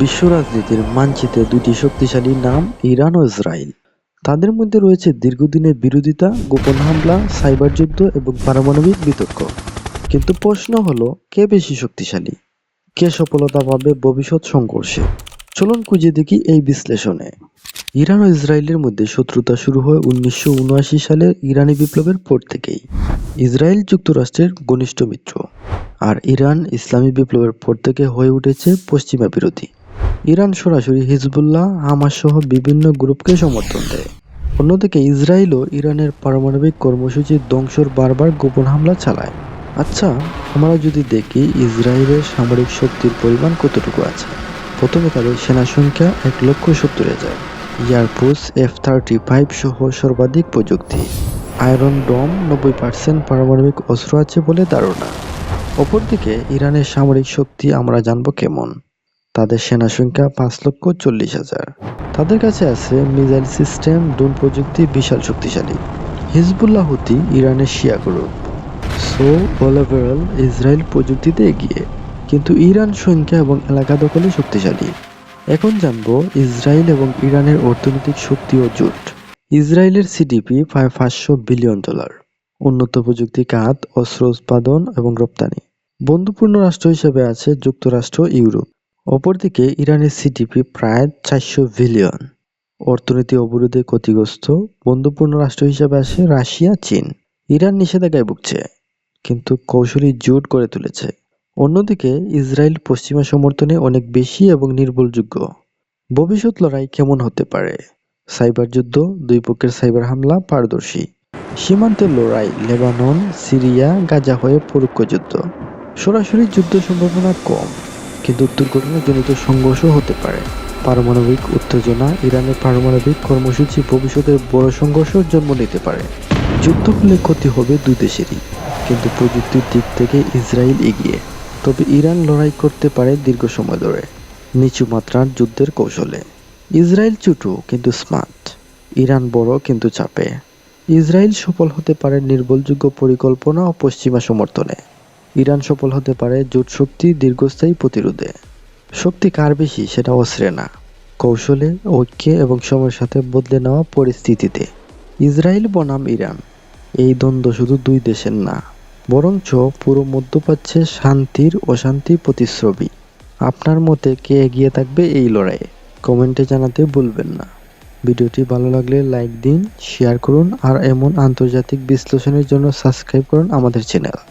বিশ্ব রাজনীতির মানচিত্রে দুটি শক্তিশালী নাম ইরান ও ইসরায়েল। তাদের মধ্যে রয়েছে দীর্ঘদিনের বিরোধিতা, গোপন হামলা, সাইবার যুদ্ধ এবং পারমাণবিক বিতর্ক। কিন্তু প্রশ্ন হলো, কে বেশি শক্তিশালী? কে সফলতা পাবে ভবিষ্যৎ সংঘর্ষে? চলুন খুঁজে দেখি এই বিশ্লেষণে। ইরান ও ইসরায়েলের মধ্যে শত্রুতা শুরু হয় উনিশশো উনআশি সালের ইরানি বিপ্লবের পর থেকেই। ইসরায়েল যুক্তরাষ্ট্রের ঘনিষ্ঠ মিত্র। আর ইরান ইসলামী বিপ্লবের পর থেকে হয়ে উঠেছে পশ্চিমা বিরোধী। ইরান সরাসরি হিজবুল্লাহ, হামাস সহ বিভিন্ন গ্রুপকে সমর্থন দেয়। অন্যদিকে ইসরায়েলও ইরানের পারমাণবিক কর্মসূচি ধ্বংসর বারবার গোপন হামলা চালায়। আচ্ছা আমরা যদি দেখি ইসরায়েলের সামরিক শক্তির পরিমাণ কতটুকু আছে। প্রথমে তাদের সেনা সংখ্যা এক লক্ষ সত্তর হাজার। এয়ারফোর্স এফ থার্টি ফাইভ সহ সর্বাধিক প্রযুক্তি। আয়রন ডম নব্বই পার্সেন্ট পারমাণবিক অস্ত্র আছে বলে ধারণা। অপরদিকে, ইরানের সামরিক শক্তি আমরা জানব কেমন? তাদের সেনা সংখ্যা পাঁচ লক্ষ চল্লিশ হাজার। তাদের কাছে আছে মিসাইল সিস্টেম, ড্রোন প্রযুক্তি, বিশাল শক্তিশালী। হিজবুল্লাহ হুতি ইরানের শিয়া গ্রুপ। সো ওভারঅল ইসরায়েল প্রযুক্তিতে এগিয়ে, কিন্তু ইরান সংখ্যা এবং এলাকা দখলে শক্তিশালী। এখন জানব ইসরায়েল এবং ইরানের অর্থনৈতিক শক্তি ও জোট। ইসরায়েলের সিডিপি প্রায় পাঁচশো বিলিয়ন ডলার। উন্নত প্রযুক্তি খাত অস্ত্র উৎপাদন এবং রপ্তানি। বন্ধুপূর্ণ রাষ্ট্র হিসেবে আছে যুক্তরাষ্ট্র, ইউরোপ। অপরদিকে ইরানের সিডিপি প্রায় চারশো বিলিয়ন। অর্থনীতি অবরোধে ক্ষতিগ্রস্ত, বন্ধুপূর্ণ রাষ্ট্র হিসেবে আছে রাশিয়া, চীন। ইরান নিষেধাজ্ঞায় ভুগছে, কিন্তু কৌশলী জোট গড়ে তুলেছে। অন্যদিকে ইসরায়েল পশ্চিমা সমর্থনে অনেক বেশি এবং নির্ভরযোগ্য। ভবিষ্যৎ লড়াই কেমন হতে পারে? সাইবার যুদ্ধ, দুই পক্ষের সাইবার হামলা, পারদর্শী। সীমান্তের লড়াই, লেবানন, সিরিয়া, গাজা হয়ে পরোক্ষ যুদ্ধ। সরাসরি যুদ্ধ সম্ভাবনা কম। কিন্তু দুর্ঘটনাজনিত সংঘর্ষ হতে পারে। পারমাণবিক উত্তেজনা, ইরানের পারমাণবিক কর্মসূচি ভবিষ্যতের বড় সংঘর্ষের জন্ম নিতে পারে। যুদ্ধ হলে ক্ষতি হবে দুই দেশেরই, কিন্তু প্রযুক্তির দিক থেকে ইসরায়েল এগিয়ে। তবে ইরান লড়াই করতে পারে দীর্ঘ সময় ধরে, নিচু মাত্রার যুদ্ধের কৌশলে। ইসরায়েল ছোট কিন্তু স্মার্ট। ইরান বড়, কিন্তু চাপে। ইসরায়েল সফল হতে পারে নির্ভরযোগ্য পরিকল্পনা ও পশ্চিমা সমর্থনে। ইরান সফল হতে পারে জোট শক্তি দীর্ঘস্থায়ী প্রতিরোধে। শক্তি কার বেশি সেটা অস্ত্রে না। কৌশলে, ঐক্যে এবং সময়ের সাথে বদলে নেওয়া পরিস্থিতিতে। ইসরায়েল বনাম ইরান। এই দ্বন্দ্ব শুধু দুই দেশের না, বরঞ্চ পুরো মধ্যপ্রাচ্যে শান্তির অশান্তি প্রতিশ্রবী। আপনার মতে কে এগিয়ে থাকবে এই লড়াইয়ে? কমেন্টে জানাতে ভুলবেন না। ভিডিওটি ভালো লাগলে লাইক দিন, শেয়ার করুন, আর এমন আন্তর্জাতিক বিশ্লেষণের জন্য সাবস্ক্রাইব করুন আমাদের চ্যানেল।